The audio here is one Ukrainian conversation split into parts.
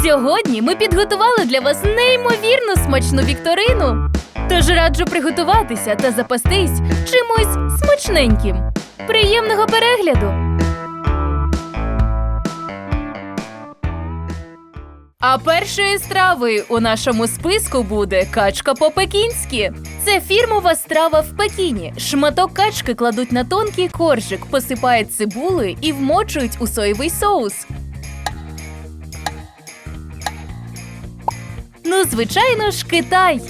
Сьогодні ми підготували для вас неймовірно смачну вікторину. Тож раджу приготуватися та запастись чимось смачненьким. Приємного перегляду! А першою стравою у нашому списку буде качка по-пекінськи. Це фірмова страва в Пекіні. Шматок качки кладуть на тонкий коржик, посипають цибулею і вмочують у соєвий соус. Ну, звичайно ж, Китай.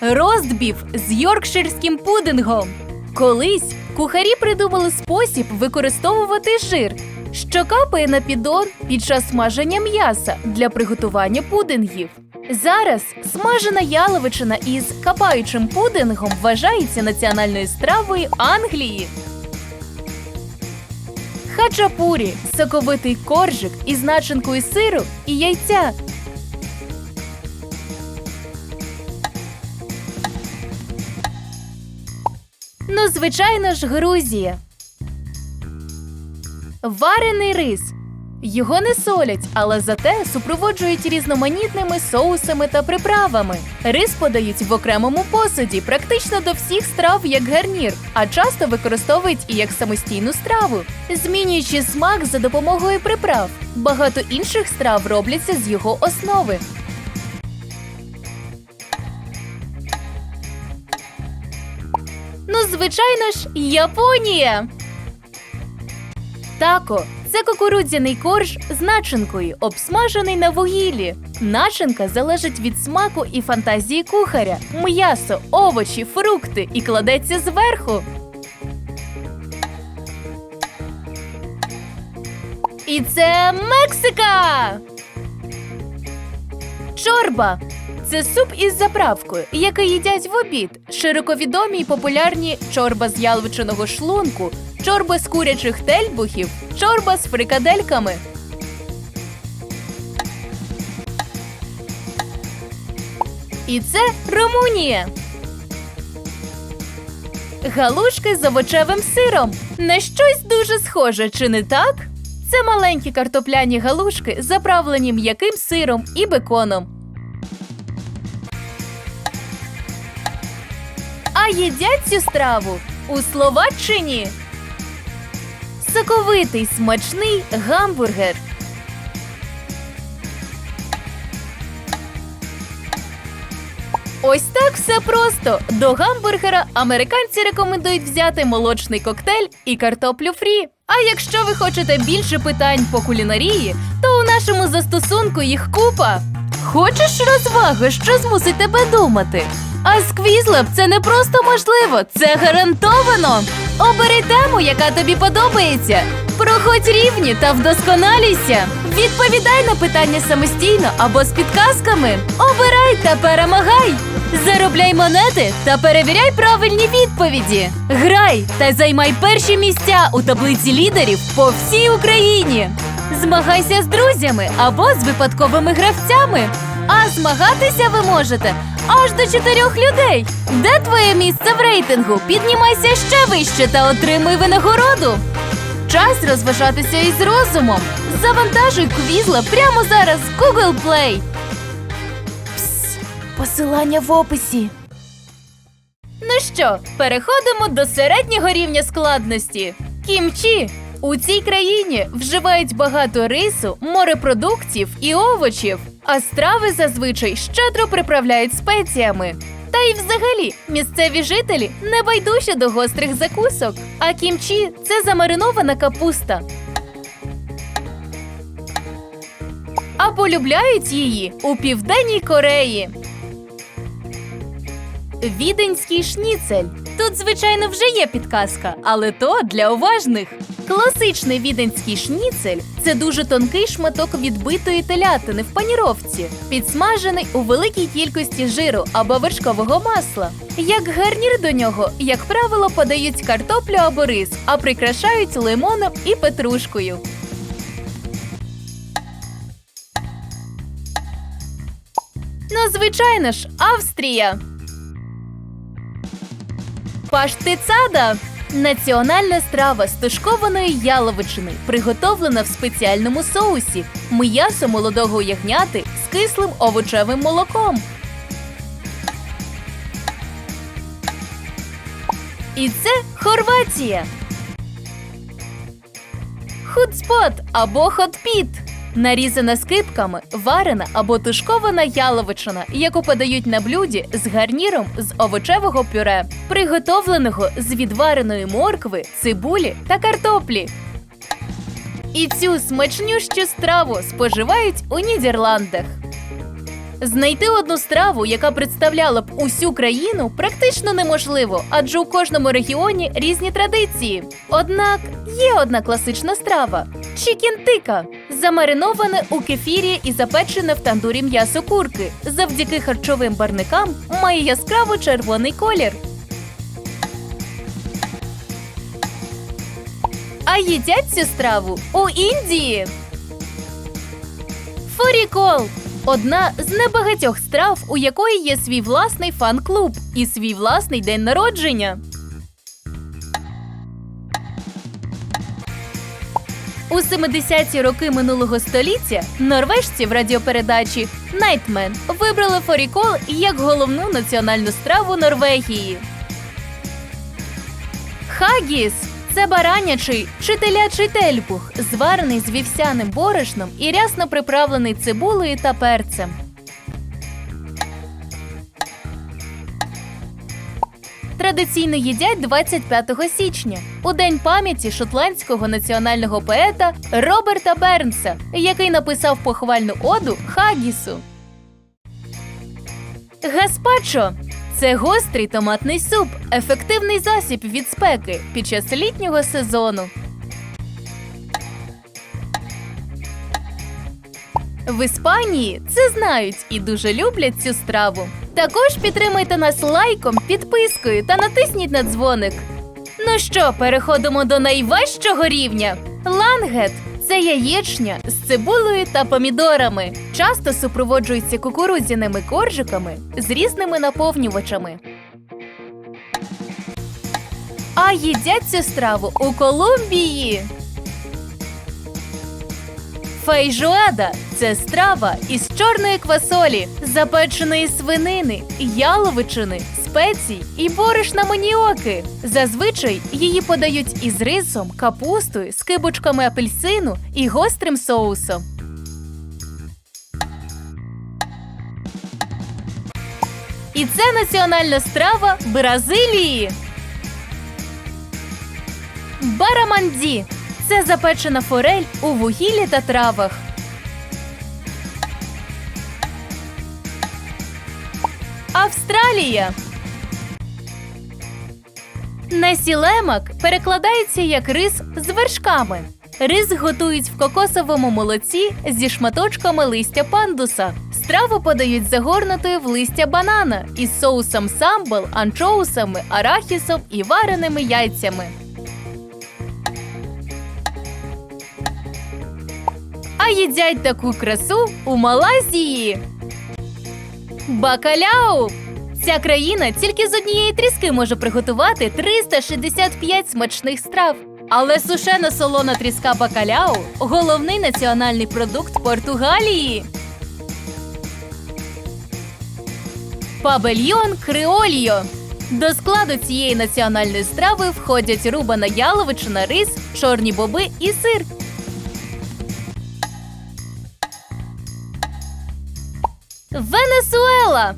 Роздбів з йоркширським пудингом. Колись кухарі придумали спосіб використовувати жир, що капає на піддон під час смаження м'яса для приготування пудингів. Зараз смажена яловичина із капаючим пудингом вважається національною стравою Англії. Хачапурі соковитий коржик із начинкою сиру і яйця. Ну, звичайно ж, Грузія. Варений рис. Його не солять, але зате супроводжують різноманітними соусами та приправами. Рис подають в окремому посуді, практично до всіх страв як гарнір, а часто використовують і як самостійну страву, змінюючи смак за допомогою приправ. Багато інших страв робляться з його основи. Ну, звичайно ж, Японія. Тако це кукурудзяний корж з начинкою, обсмажений на вугіллі. Начинка залежить від смаку і фантазії кухаря. М'ясо, овочі, фрукти і кладеться зверху. І це Мексика! Чорба це суп із заправкою, який їдять в обід. Широко відомі й популярні чорба з яловичиного шлунку, чорба з курячих тельбухів, чорба з фрикадельками. І це Румунія. Галушки з овочевим сиром. На щось дуже схоже, чи не так? Це маленькі картопляні галушки, заправлені м'яким сиром і беконом. А їдять цю страву у Словаччині. Соковитий смачний гамбургер. Ось так все просто. До гамбургера американці рекомендують взяти молочний коктейль і картоплю фрі. А якщо ви хочете більше питань по кулінарії, то у нашому застосунку їх купа. Хочеш розваги, що змусить тебе думати? А з це не просто можливо, це гарантовано. Обери тему, яка тобі подобається. Проходь рівні та вдосконалюйся. Відповідай на питання самостійно або з підказками. Обирай та перемагай. Заробляй монети та перевіряй правильні відповіді. Грай та займай перші місця у таблиці лідерів по всій Україні. Змагайся з друзями або з випадковими гравцями. А змагатися ви можете аж до чотирьох людей. Де твоє місце в рейтингу? Піднімайся ще вище та отримуй винагороду. Час розважатися із розумом. Завантажуй квізла прямо зараз в Google Play. Пс, посилання в описі. Ну що, переходимо до середнього рівня складності. Кімчі. У цій країні вживають багато рису, морепродуктів і овочів, а страви зазвичай щедро приправляють спеціями. Та й взагалі місцеві жителі не байдужі до гострих закусок. А кімчі це замаринована капуста. А полюбляють її у південній Кореї. Віденський шніцель. Тут, звичайно, вже є підказка, але то для уважних. Класичний віденський шніцель це дуже тонкий шматок відбитої телятини в паніровці, підсмажений у великій кількості жиру або вершкового масла. Як гарнір до нього, як правило, подають картоплю або рис, а прикрашають лимоном і петрушкою. Ну, звичайно ж, Австрія. Паштицада Національна страва з тушкованої яловичини, приготовлена в спеціальному соусі, м'ясо молодого ягняти з кислим овочевим молоком. І це Хорватія. Худспот або хотпіт. Нарізана скипками, варена або тушкована яловичина, яку подають на блюді з гарніром з овочевого пюре, приготовленого з відвареної моркви, цибулі та картоплі. І цю смачнющу страву споживають у Нідерландах. Знайти одну страву, яка представляла б усю країну, практично неможливо, адже у кожному регіоні різні традиції. Однак є одна класична страва чікінтика, замариноване у кефірі і запечене в тандурі м'ясо курки. Завдяки харчовим барникам має яскраво червоний колір. А їдять цю страву у Індії. Форікол одна з небагатьох страв, у якої є свій власний фан-клуб і свій власний день народження. У 70-ті роки минулого століття норвежці в радіопередачі Найтмен вибрали форікол як головну національну страву Норвегії. Хагіс це баранячий чи телячий тельбух, зварений з вівсяним борошном і рясно приправлений цибулею та перцем. Традиційно їдять 25 січня у день пам'яті шотландського національного поета Роберта Бернса, який написав похвальну оду Хагісу. Гаспачо це гострий томатний суп, ефективний засіб від спеки під час літнього сезону. В Іспанії це знають і дуже люблять цю страву. Також підтримайте нас лайком, підпискою та натисніть на дзвоник. Ну що, переходимо до найважчого рівня. Лангет це яєчня з цибулею та помідорами. Часто супроводжується кукурудзяними коржиками з різними наповнювачами. А їдять цю страву у Колумбії. Фейжуада це страва із чорної квасолі, запеченої свинини, яловичини, спецій і борошна маніоки. Зазвичай її подають із рисом, капустою, скибочками апельсину і гострим соусом. І це національна страва Бразилії. Бараманді це запечена форель у вугіллі та травах. Австралія. Насілемак перекладається як рис з вершками. Рис готують в кокосовому молоці зі шматочками листя пандуса. Страву подають загорнутою в листя банана із соусом самбал, анчоусами, арахісом і вареними яйцями. Їдять таку красу у Малайзії. Бакаляу! Ця країна тільки з однієї тріски може приготувати 365 смачних страв. Але сушена солона тріска бакаляу головний національний продукт Португалії. Пабельйон креольо. До складу цієї національної страви входять рубана яловичина, рис, чорні боби і сир. Венесуела.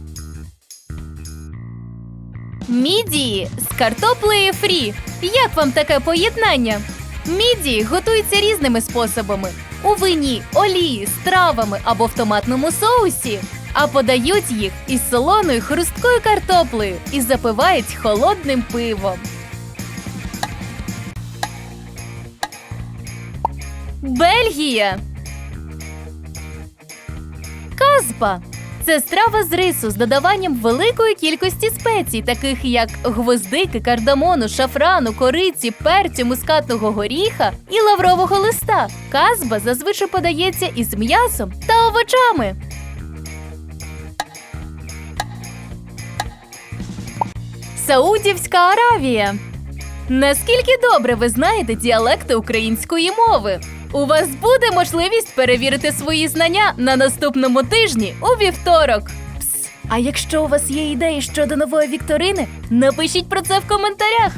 Мідії з картоплею фрі. Як вам таке поєднання? Мідії готуються різними способами: у вині, олії, з травами або в томатному соусі. А подають їх із солоною хрусткою картоплею і запивають холодним пивом. Бельгія. Казба це страва з рису з додаванням великої кількості спецій, таких як гвоздики, кардамону, шафрану, кориці, перцю, мускатного горіха і лаврового листа. Казба зазвичай подається із м'ясом та овочами. Саудівська Аравія. Наскільки добре ви знаєте діалекти української мови? У вас буде можливість перевірити свої знання на наступному тижні у вівторок. Пс, а якщо у вас є ідеї щодо нової вікторини, напишіть про це в коментарях.